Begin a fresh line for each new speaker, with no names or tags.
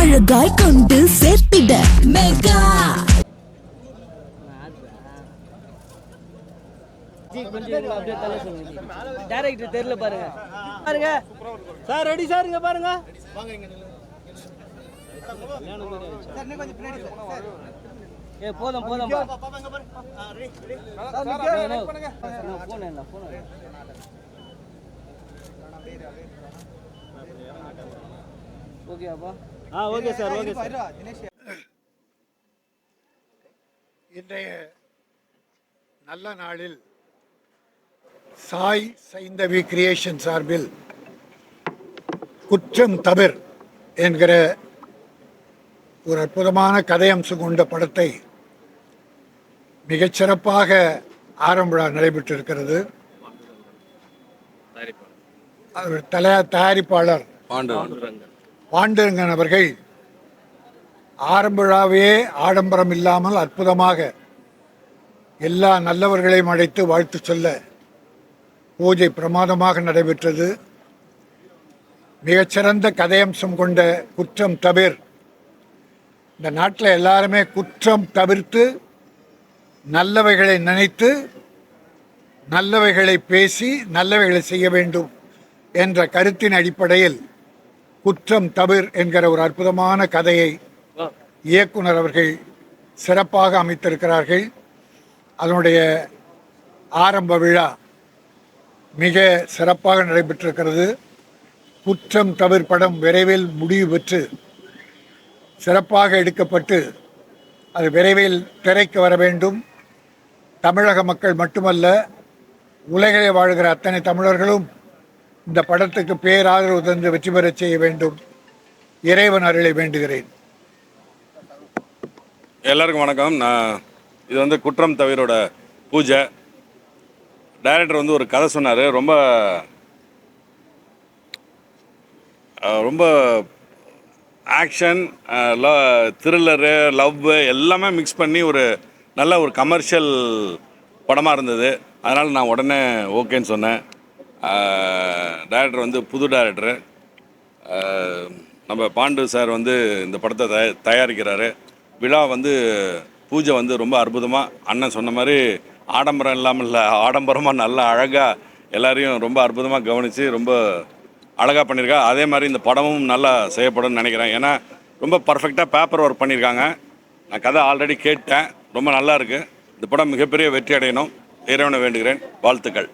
அழகாய் கொண்டு சேர்த்திட. Mega!
G கொஞ்சம் இருங்க, அப்படியே தள்ள சொல்லுங்க டேரக்டர் தெரியல பாருங்க. பாருங்க.
சார் ரெடி சார் இங்க பாருங்க.
ஏ போதும் போதும் போன என்ன போன ஓகேப்பா
ஆ ஓகே சார் ஓகே சார்.
இன்றைய நல்ல நாளில் சாய் சைந்தவி கிரியேஷன் சார்பில் குற்றம் தவிர் என்கிற ஒரு அற்புதமான கதையம்சம் கொண்ட படத்தை மிகச்சிறப்பாக ஆரம்ப விழா நடைபெற்றிருக்கிறது. அவர் தல தயாரிப்பாளர். பாண்டுரங்கன் அவர்கள் ஆரம்ப விழாவே ஆடம்பரம் இல்லாமல் அற்புதமாக எல்லா நல்லவர்களையும் அழைத்து வாழ்த்து சொல்ல பூஜை பிரமாதமாக நடைபெற்றது. மிகச்சிறந்த கதையம்சம் கொண்ட குற்றம் தவிர். இந்த நாட்டில் எல்லாருமே குற்றம் தவிர்த்து நல்லவைகளை நினைத்து நல்லவைகளை பேசி நல்லவைகளை செய்ய வேண்டும். என்ற கருத்தின் அடிப்படையில் குற்றம் தவிர் என்கிற ஒரு அற்புதமான கதையை இயக்குனர் அவர்கள் சிறப்பாக அமைத்திருக்கிறார்கள். அதனுடைய ஆரம்ப விழா மிக சிறப்பாக நடைபெற்றிருக்கிறது. குற்றம் தவிர் படம் விரைவில் முடிவு பெற்று சிறப்பாக எடுக்கப்பட்டு அது விரைவில் திரைக்கு வர வேண்டும். தமிழக மக்கள் மட்டுமல்ல உலகிலே வாழ்கிற அத்தனை தமிழர்களும் இந்த படத்துக்கு பேராதரவு தந்து வெற்றி பெறச் செய்ய வேண்டும். இறைவன் அருளை வேண்டுகிறேன்.
எல்லாருக்கும் வணக்கம். நான் இது வந்து குற்றம் தவிரோட பூஜை. டைரக்டர் வந்து ஒரு கதை சொன்னார். ரொம்ப ரொம்ப ஆக்ஷன் த்ரில்லரு லவ் எல்லாமே மிக்ஸ் பண்ணி ஒரு நல்ல ஒரு கமர்ஷியல் படமாக இருந்தது. அதனால் நான் உடனே ஓகேன்னு சொன்னேன். டேரக்டர் வந்து புது டைரக்டரு நம்ம பாண்டு சார் வந்து இந்த படத்தை தய தயாரிக்கிறாரு. விழா வந்து பூஜை வந்து ரொம்ப அற்புதமாக அண்ணன் சொன்ன மாதிரி ஆடம்பரம் இல்லாமல் இல்லை ஆடம்பரமாக நல்லா அழகாக எல்லாரையும் ரொம்ப அற்புதமாக கவனித்து ரொம்ப அழகாக பண்ணியிருக்கா அதே மாதிரி இந்த படமும் நல்லா செய்யப்படும்னு நினைக்கிறேன். ஏன்னா ரொம்ப பர்ஃபெக்டாக பேப்பர் ஒர்க் பண்ணியிருக்காங்க நான் கதை ஆல்ரெடி கேட்டேன். ரொம்ப நல்லா இருக்குது இந்த படம் மிகப்பெரிய வெற்றி அடையணும். இறைவனை வேண்டுகிறேன். வாழ்த்துக்கள்.